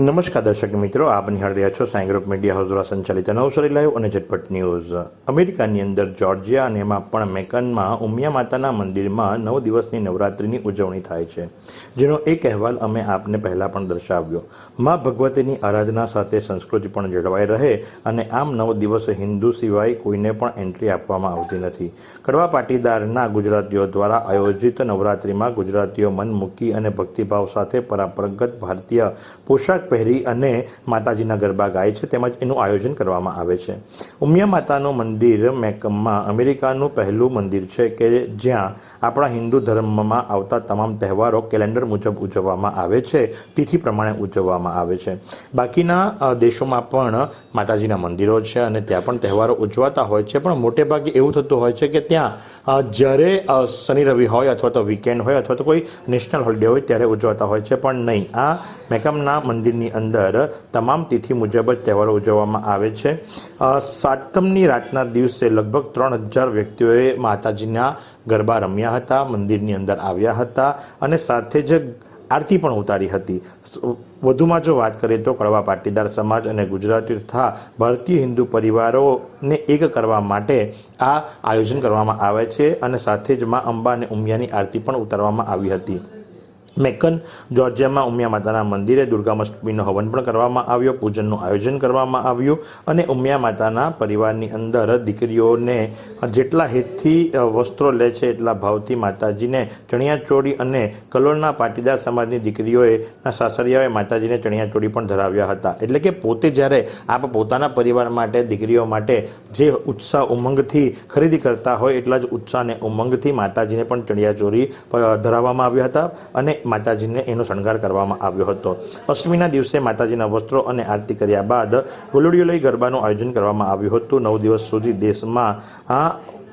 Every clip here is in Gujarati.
નમસ્કાર દર્શક મિત્રો, આપ નિહાળ રહ્યા છો સાઈ ગ્રુપ મીડિયા હાઉસ દ્વારા સંચાલિત નવસરી લાઈવ અને ઝટપટ ન્યૂઝ. અમેરિકાની અંદર જોર્જિયા અને એમાં પણ મેકનમાં ઉમિયા માતાના મંદિરમાં નવ દિવસની નવરાત્રિની ઉજવણી થાય છે, જેનો એક અહેવાલ અમે આપને પહેલાં પણ દર્શાવ્યો. મા ભગવતીની આરાધના સાથે સંસ્કૃતિ પણ જળવાઈ રહે અને આમ નવ દિવસ હિન્દુ સિવાય કોઈને પણ એન્ટ્રી આપવામાં આવતી નથી. કડવા પાટીદારના ગુજરાતીઓ દ્વારા આયોજિત નવરાત્રિમાં ગુજરાતીઓ મન મૂકી અને ભક્તિભાવ સાથે પરંપરાગત ભારતીય પોશાક પહેરી અને માતાજીના ગરબા ગાય છે. તેમજ એનું આયોજન કરવામાં આવે છે. ઉમિયા માતાનું મંદિર મેકમમાં અમેરિકાનું પહેલું મંદિર છે કે જ્યાં આપણા હિન્દુ ધર્મમાં આવતા તમામ તહેવારો કેલેન્ડર મુજબ ઉજવવામાં આવે છે. તિથિ પ્રમાણે ઉજવવામાં આવે છે. બાકીના દેશોમાં પણ માતાજીના મંદિરો છે અને ત્યાં પણ તહેવારો ઉજવાતા હોય છે. પણ મોટે ભાગે એવું થતું હોય છે કે ત્યાં જ્યારે શનિ રવિ હોય અથવા તો વીકેન્ડ હોય અથવા તો કોઈ નેશનલ હોલિડે હોય ત્યારે ઉજવાતા હોય છે. પણ નહીં. આ મેકમના મંદિરની અંદર તમામ તિથિ મુજબ જ તહેવારો ઉજવવામાં આવે છે. સાતમની રાતના દિવસે લગભગ ત્રણ હજાર વ્યક્તિઓએ માતાજીના ગરબા રમ્યા હતા, મંદિરની અંદર આવ્યા હતા અને સાથે જ આરતી પણ ઉતારી હતી. વધુમાં જો વાત કરીએ તો કડવા પાટીદાર સમાજ અને ગુજરાતી તથા ભારતીય હિન્દુ પરિવારોને એક કરવા માટે આ આયોજન કરવામાં આવે છે અને સાથે જ મા અંબા અને ઉમિયાની આરતી પણ ઉતારવામાં આવી હતી. મેકન જોર્જિયામાં ઉમિયા માતાના મંદિરે દુર્ગાષ્ટમીનો હવન પણ કરવામાં આવ્યો, પૂજનનું આયોજન કરવામાં આવ્યું અને ઉમિયા માતાના પરિવારની અંદર દીકરીઓને જેટલા હેતથી વસ્ત્રો લે છે એટલા ભાવથી માતાજીને ચણિયાચોળી અને કલોલના પાટીદાર સમાજની દીકરીઓએ, ના સાસરિયાઓએ માતાજીને ચણિયાચોળી પણ ધરાવ્યા હતા. એટલે કે પોતે જ્યારે આપ પોતાના પરિવાર માટે, દીકરીઓ માટે જે ઉત્સાહ, ઉમંગથી ખરીદી કરતા હોય એટલા જ ઉત્સાહ અને ઉમંગથી માતાજીને પણ ચણિયાચોળી ધરાવવામાં આવ્યા હતા અને માતાજીને એનો શણગાર કરવામાં આવ્યો હતો. અષ્ટમીના દિવસે માતાજીના વસ્ત્રો અને આરતી કર્યા બાદ ગુલડીઓ લઈ ગરબાનું આયોજન કરવામાં આવ્યું હતું. નવ દિવસ સુધી દેશમાં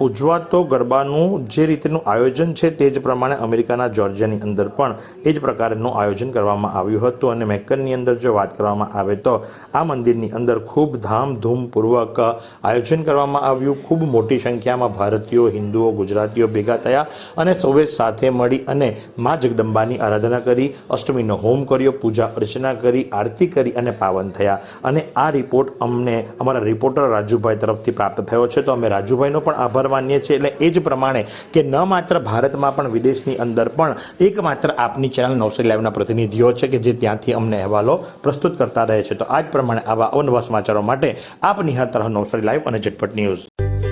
ઉજવાતો ગરબાનું જે રીતનું આયોજન છે તે જ પ્રમાણે અમેરિકાના જોર્જિયાની અંદર પણ એ જ પ્રકારનું આયોજન કરવામાં આવ્યું હતું અને મેકનની અંદર જો વાત કરવામાં આવે તો આ મંદિરની અંદર ખૂબ ધામધૂમપૂર્વક આયોજન કરવામાં આવ્યું. ખૂબ મોટી સંખ્યામાં ભારતીયો, હિન્દુઓ, ગુજરાતીઓ ભેગા થયા અને સૌએ સાથે મળી અને મા જગદંબાની આરાધના કરી, અષ્ટમીનો હોમ કર્યો, પૂજા અર્ચના કરી, આરતી કરી અને પાવન થયા. અને આ રિપોર્ટ અમને, અમારા રિપોર્ટર રાજુભાઈ તરફથી પ્રાપ્ત થયો છે. તો અમે રાજુભાઈનો પણ આભાર માનીએ છીએ એટલે એ જ પ્રમાણે કે ન માત્ર ભારતમાં પણ વિદેશની અંદર પણ એકમાત્ર આપની ચેનલ નવસરી લાઈવના પ્રતિનિધિઓ છે કે જે ત્યાંથી અમને અહેવાલો પ્રસ્તુત કરતા રહે છે. તો આ જ પ્રમાણે આવા અવનવા સમાચારો માટે આપ નિહાર તરફ નવસરી લાઈવ અને ઝટપટ ન્યૂઝ.